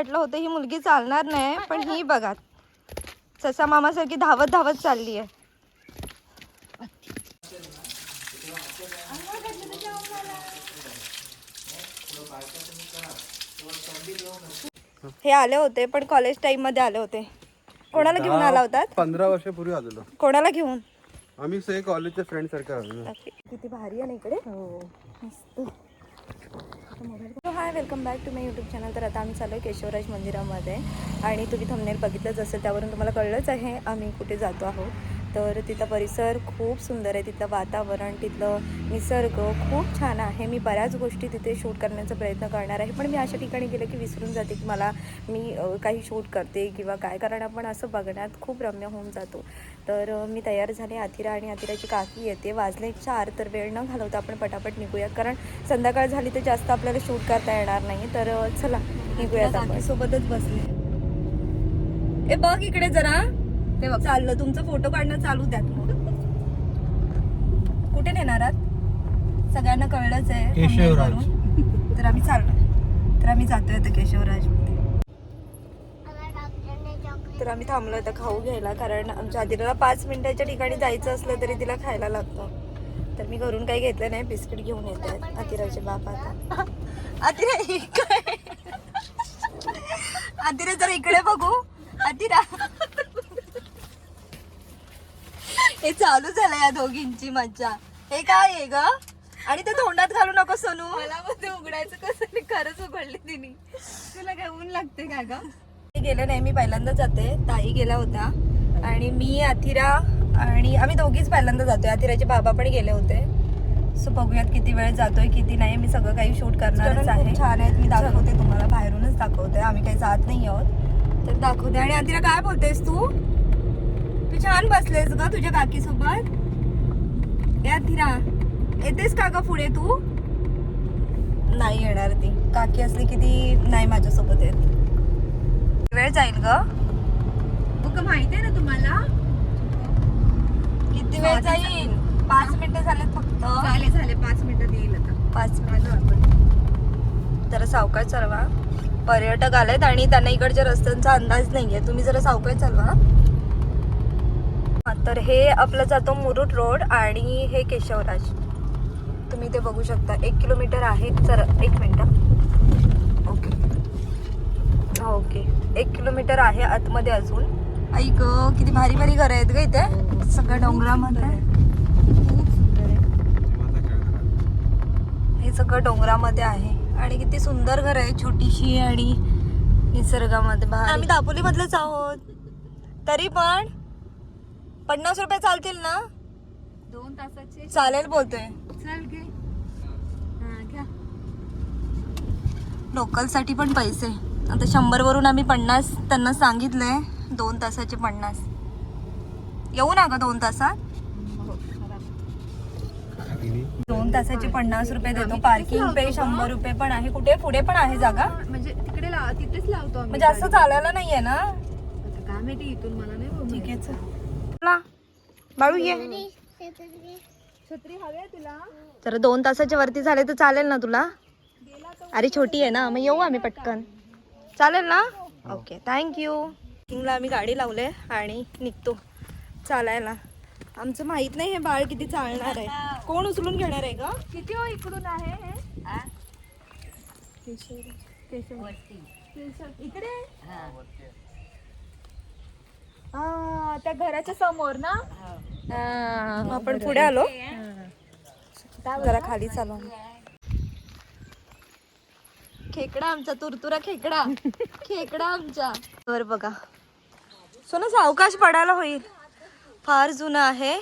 वाटलं होतं ही मुलगी चालणार नाही पण ही. बघा. ससा मामासारखी धावत धावत चालली आहे. हे आले होते पण कॉलेज टाइममध्ये आले होते. कोणाला घेऊन आला होतात? पंधरा वर्षापूर्वी आलेलो. कोणाला घेऊन? आम्ही सगळे कॉलेजचे फ्रेंड सारखे आलेलो. किती भारी आहे ना इकडे? हो hi welcome back to my YouTube channel तर आता आम्ही चालू आहे केशवराज मंदिरामध्ये. आणि तुम्ही थंबनेल बघितलंच असेल त्यावरून तुम्हाला कळलंच आहे आम्ही कुठे जातो आहोत. तर तिथं परिसर खूप सुंदर आहे. तिथलं वातावरण तिथलं निसर्ग खूप छान आहे. मी बऱ्याच गोष्टी तिथे शूट करण्याचा प्रयत्न करणार आहे. पण मी अशा ठिकाणी गेले की विसरून जाते की मला मी काही शूट करते किंवा काय? कारण आपण असं बघण्यात खूप रम्य होऊन जातो. तर मी तयार झाले आथिरा आणि आथिराची काकी येते. वाजले चार तर वेळ न घालवता आपण पटापट निघूयात. कारण संध्याकाळ झाली तर जास्त आपल्याला शूट करता येणार नाही. तर चला निघूयात आपण. सोबतच बसले. ए बघ इकडे जरा. ते बघ. चाललं तुमचं फोटो काढणं चालू द्या कुठे नेणार आहात? सगळ्यांना कळलंच आहे केशवराज. तर आम्ही चाललो तर आम्ही जातोय आता केशवराज तर आम्ही थांबलो आता खाऊ घ्यायला कारण आमच्या आदिराला पाच मिनिटाच्या ठिकाणी जायचं असलं तरी तिला खायला लागतं. तर मी घरून काही घेतलं नाही बिस्किट घेऊन येत आहेत आतिराचे बाप आता. आतिरा इकडे. आतिरा जरा इकडे बघू. आतिरा. हे चालू झालं या दोघींची मज्जा. हे काय आहे ग? आणि ते तोंडात घालू नको सोनू. मला मग ते उघडायचं कसं नाही खरंच उघडले तिने. तुला काय ऊन लागते का ग? गेले नाही मी पहिल्यांदा जाते. ताई गेला होता आणि मी अथिरा आणि आम्ही दोघीच पहिल्यांदा जातोय. अथिराचे बाबा पण गेले होते. सो बघूयात किती वेळ जातोय किती नाही. मी सगळं काही शूट करणारच आहे. छान आहेत. मी दाखवते तुम्हाला. बाहेरूनच दाखवते. आम्ही काही जात नाही आहोत. तर दाखवते. आणि अथिरा काय बोलतेस तू? तू छान बसलेस ग तुझ्या काकी सोबत ए अथिरा येतेस का ग पुढे तू? नाही येणार ती. काकी असली की ती नाही माझ्यासोबत येत. वेळ जाईल ग? मग माहिती आहे ना तुम्हाला? किती वेळ जाईल? पाच मिनिटं झालेत फक्त. झाले झाले. पाच मिनिटं येईल आता. पाच मिनिटं. जरा सावकाश चालवा पर्यटक आलेत आणि त्यांना इकडच्या रस्त्यांचा अंदाज नाहीये. तुम्ही जरा सावकाश चालवा तर हे आपलं जातो मुरुड रोड आणि हे केशवराज. तुम्ही ते बघू शकता. एक किलोमीटर आहे. सर एक मिनिट. ओके. ओके. एक किलोमीटर आहे आतमध्ये अजून. ऐक किती भारी भारी घरं आहेत ग इथे. सगळं डोंगरामध्ये. हे सगळं डोंगरामध्ये आहे. आणि किती सुंदर घर आहे छोटीशी आणि निसर्गामध्ये बाहेर आम्ही दापोलीमधलेच आहोत. तरी पण पन्नास रुपये चालतील ना? दोन तासाचे. चालेल बोलतोय चल घे. हा घ्या. लोकलसाठी पण पैसे. आता शंभर वरून आम्ही पन्नास त्यांना सांगितलंय दोन तासाचे पन्नास. येऊ ना ग दोन तासात. दोन तासाचे पन्नास रुपये देतो. पार्किंग पे शंभर रुपये पण आहे. कुठे? पुढे पण आहे जागा. म्हणजे तिकडे लाव तिथेच लावतो आम्ही म्हणजे असं चालायला नाहीये ना? आता काय माहिती इथून मला नाही बाबा ठीक आहे चला. बाळू ये. छत्री हवी आहे तुला? तर दोन तासाच्या वरती झाले तर चालेल ना तुला? अरे छोटी आहे ना मग येऊ आम्ही पटकन. चालेल ना? ओके थँक्यू किंगला आम्ही गाडी लावले आणि निघतो. चालायला. आमचं माहीत नाही हे बाळ किती चालणार आहे. कोण उचलून घेणार आहे का किती हो इकडून आहे हे? इकडे? हा त्या घराच्या समोर ना? मग आपण पुढे आलो. जरा खाली चालू. खेकडा आमचा तुरतुरा खेकडा. खेकडा आमचा. वर बघा. सोना सावकाश पडायला होईल. फार जुनं आहे.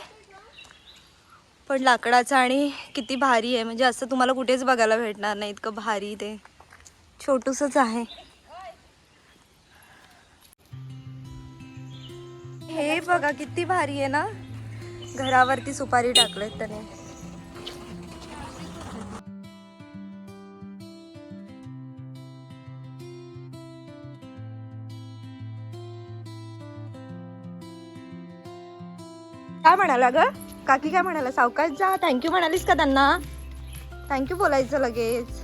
पण लाकडाचं आणि किती भारी आहे. म्हणजे असं तुम्हाला कुठेच बघायला भेटणार नाही. इतकं भारी ते. छोटूसच आहे. बघा किती भारी आहे ना? घरावरती सुपारी टाकलेत त्याने. काय म्हणाला ग? काकी काय म्हणाला? सावकाश जा. थँक्यू म्हणालीस का त्यांना? थँक्यू बोलायचं लगेच.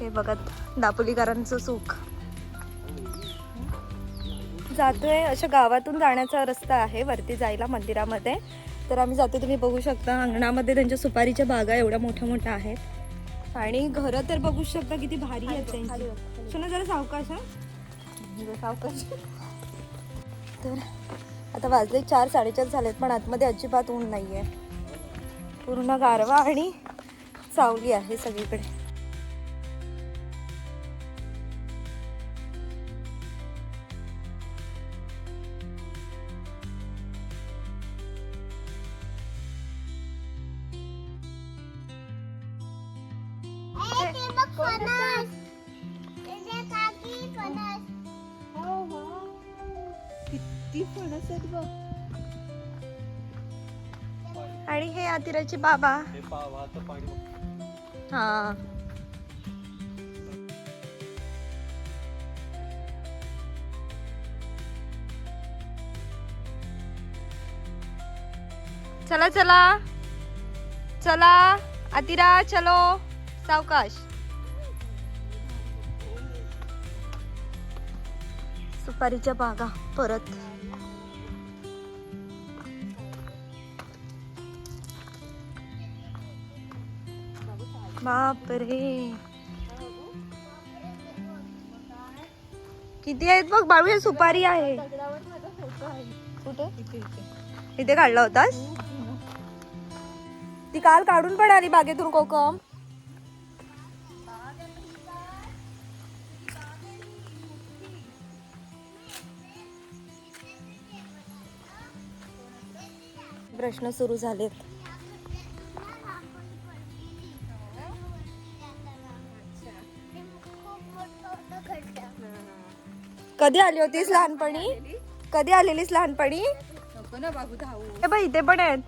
हे बघत दापोलीकरांचं सुख. जातोय अशा गावातून जाण्याचा रस्ता आहे वरती जायला मंदिरामध्ये. तर आम्ही जातो तुम्ही बघू शकता अंगणामध्ये त्यांच्या सुपारीच्या बागा एवढ्या मोठ्या मोठ्या आहेत. आणि घरं तर बघू शकता किती भारी आहेत त्यांची. सुना जरा सावकाश हा? सावकाश. तर आता वाजले चार साडेचार झालेत पण आतमध्ये अजिबात ऊन नाही आहे पूर्ण गारवा आणि सावली आहे सगळीकडे. आणि हे आतिराचे बाबा. हा चला चला. चला. आतिरा चलो. सावकाश. सुपारीच्या बागा परत. बापरे. किती आहेत बघ बाळू सुपारी आहे. कुठे? इथे काढला होतास? ती काल काढून पण आली बागेतून कोकम. प्रश्न सुरू झालेत. कधी आली होतीस लहानपणी? कधी आलेलीस लहानपणी? हे बघ इथे पण आहेत.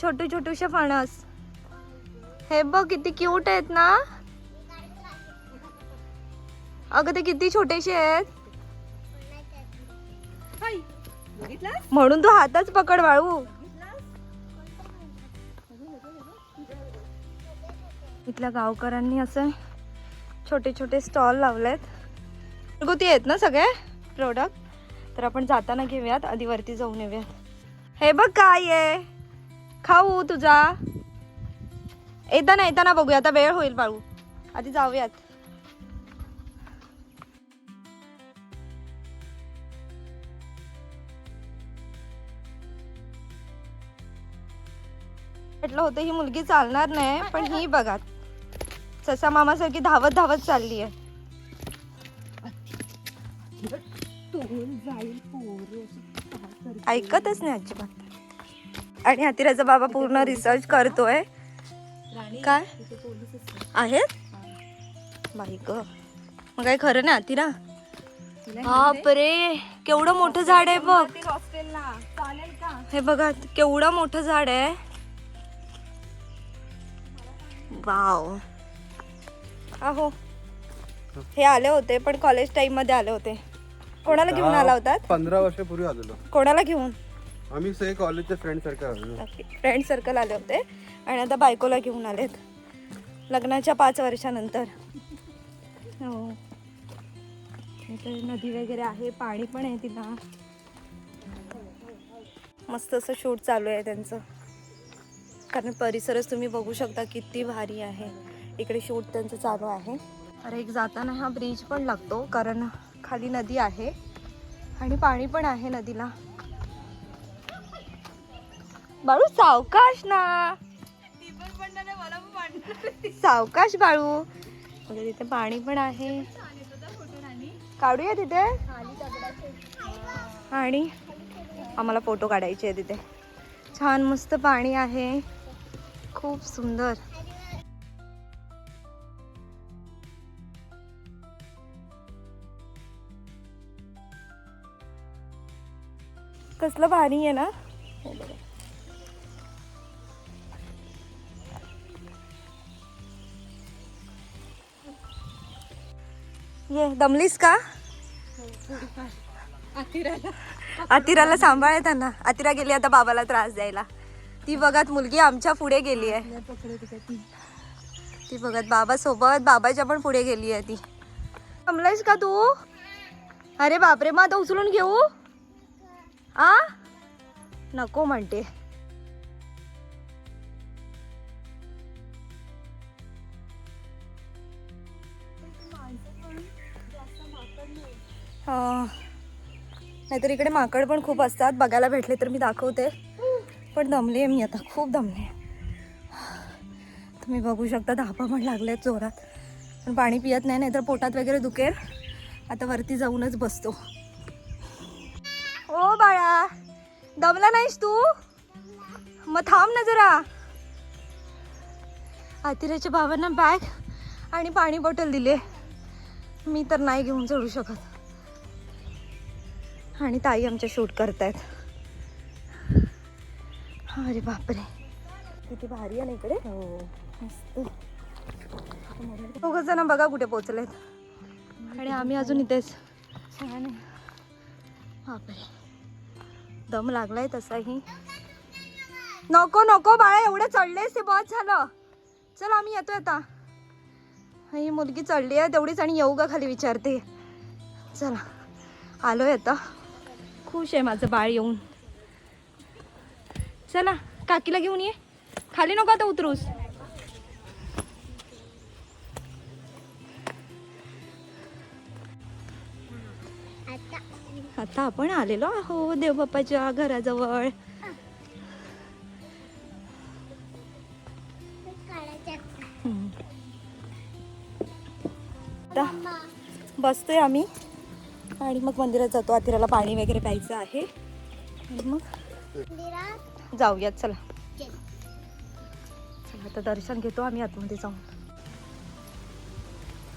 छोटू छोटूशे फणस. हे बघ किती क्यूट आहेत ना. अगं ते किती छोटेसे आहेत. म्हणून तू हातच पकड वाळू इथल्या गावकऱ्यांनी असे छोटे छोटे स्टॉल लावलेत. घरगुती आहेत ना सगळे प्रोडक्ट तर आपण जाताना घेऊयात आधी वरती जाऊन येऊयात. हे बघ काय आहे. खाऊ तुझा. येताना येताना बघूया आता वेळ होईल बाळू. आधी जाऊयात. म्हटलं होतं ही मुलगी चालणार नाही पण ही बघा. ससा मामासारखी धावत धावत चालली आहे जाईल पोर ऐकतच नाही अजिबात. आणि हातीराचा बाबा पूर्ण रिसर्च करतोय. काय? आहेत बाई ग. मग काय खरं ना हातीरा? बापरे केवढं मोठं झाड आहे बघ. हे बघा केवढं मोठं झाड आहे. वाव. अहो हे आले होते पण कॉलेज टाइममध्ये आले होते. कोणाला घेऊन आला होतात पंधरा वर्षापूर्वी आलेलो. कोणाला घेऊन? आम्ही सगळे कॉलेजचे फ्रेंड सारखे आलेलो. फ्रेंड सर्कल आले होते. आणि आता बायकोला घेऊन आलेत. लग्नाच्या पाच वर्षानंतर. हो. नदी वगैरे आहे. पाणी पण आहे तिला मस्त असं शूट चालू आहे त्यांचं. कारण परिसरच तुम्ही बघू शकता किती भारी आहे. इकडे शूट त्यांचं चालू आहे. अरे एक जाताना हा ब्रिज पण लागतो. कारण खाली नदी आहे आणि पाणी पण आहे नदीला. बाळू सावकाश ना. मला सावकाश बाळू. म्हणजे तिथे पाणी पण आहे. काढूया तिथे. आणि आम्हाला फोटो काढायचे आहे तिथे. छान मस्त पाणी आहे. खूप सुंदर. कसलं भारी आहे ना. हे बघा. ये दमलीस का? अतिराला. सांभाळ त्यांना. अतिरा गेली आता बाबाला त्रास द्यायला. ती बघत मुलगी आमच्या पुढे गेली आहे. ती. बघत बाबा सोबत बाबाच्या पण पुढे गेली आहे ती. थांबलायस का तू? अरे बापरे मग आता उचलून घेऊ? आ? नको म्हणते. नाहीतर इकडे माकड पण खूप असतात. बघायला भेटले तर मी दाखवते. पण दमले मी आता. खूप दमले तुम्ही बघू शकता धापा पण लागले जोरात. पण पाणी पियत नाही नाहीतर पोटात वगैरे दुखेल. आता वरती जाऊनच बसतो. ओ बाळा दमला नाहीस तू? मग थांब ना जरा. आतिराच्या बाबांना बॅग आणि पाणी बॉटल दिले. मी तर नाही घेऊन चढू शकत. आणि ताई आमच्या शूट करतायत. अरे बापरे. किती भारी आहे ना इकडे? हो. दोघं जण बघा कुठे पोचलेत आणि आम्ही अजून इथेच. छान आहे. बापरे. दम लागलाय तसाही. नको नको बाळा एवढं चढलेस ते बस झालं. चल आम्ही येतोय आता. ही मुलगी चढली आहे तेवढीच आणि येऊ का खाली विचारते. चला आलोय आता. खुश आहे माझं बाळ येऊन. चला काकीला घेऊन ये. खाली नको आता उतरूस. आता आपण आलेलो आहो देवबाप्पाच्या घराजवळ. बसतोय आम्ही आणि मग मंदिरात जातो. आतिराला पाणी वगैरे प्यायचं आहे. आणि मग जाऊयात चला. चला आता दर्शन घेतो आम्ही आतमध्ये जाऊन.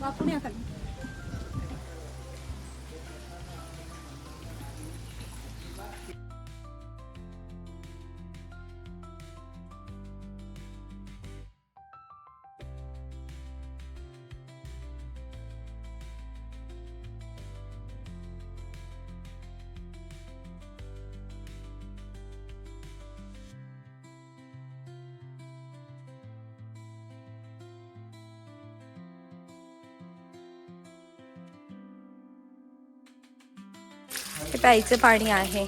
वाकून या खाली. प्यायचं पाणी आहे.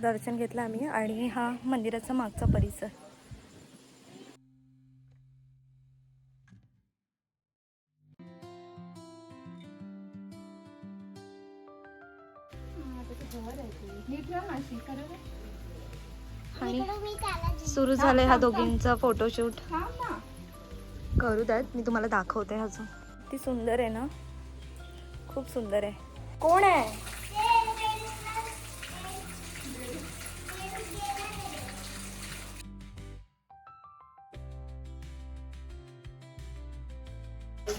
दर्शन घेतलं आम्ही आणि हा मंदिराचा मागचा परिसर. आणि सुरू झालंय हा दोघींचा फोटोशूट. करू द्यात मी तुम्हाला दाखवते अजून. ती सुंदर आहे ना? खूप सुंदर आहे. कोण आहे?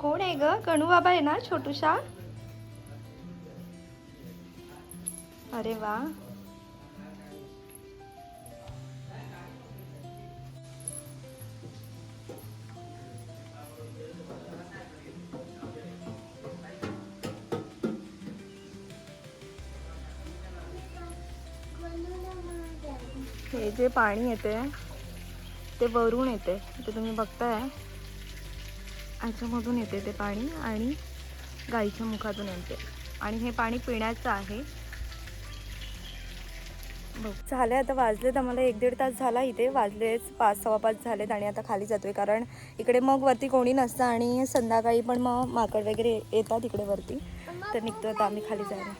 कोण आहे ग? कणू बाबा आहे ना छोटूशा? अरे वा. हे जे पाणी येते ते वरून येते. ते तुम्ही बघताय? ह्याच्यामधून येते ते पाणी आणि गाईच्या मुखातून येते. आणि हे पाणी पिण्याचं आहे. बघ. झाले आता वाजलेत आम्हाला एक दीड तास झाला इथे. वाजलेच पाच सव्वा पाच झालेत आणि आता खाली जातोय. कारण इकडे मग वरती कोणी नसतं आणि संध्याकाळी पण मग माकड वगैरे येतात इकडे वरती. तर निघतो आता आम्ही खाली जायला.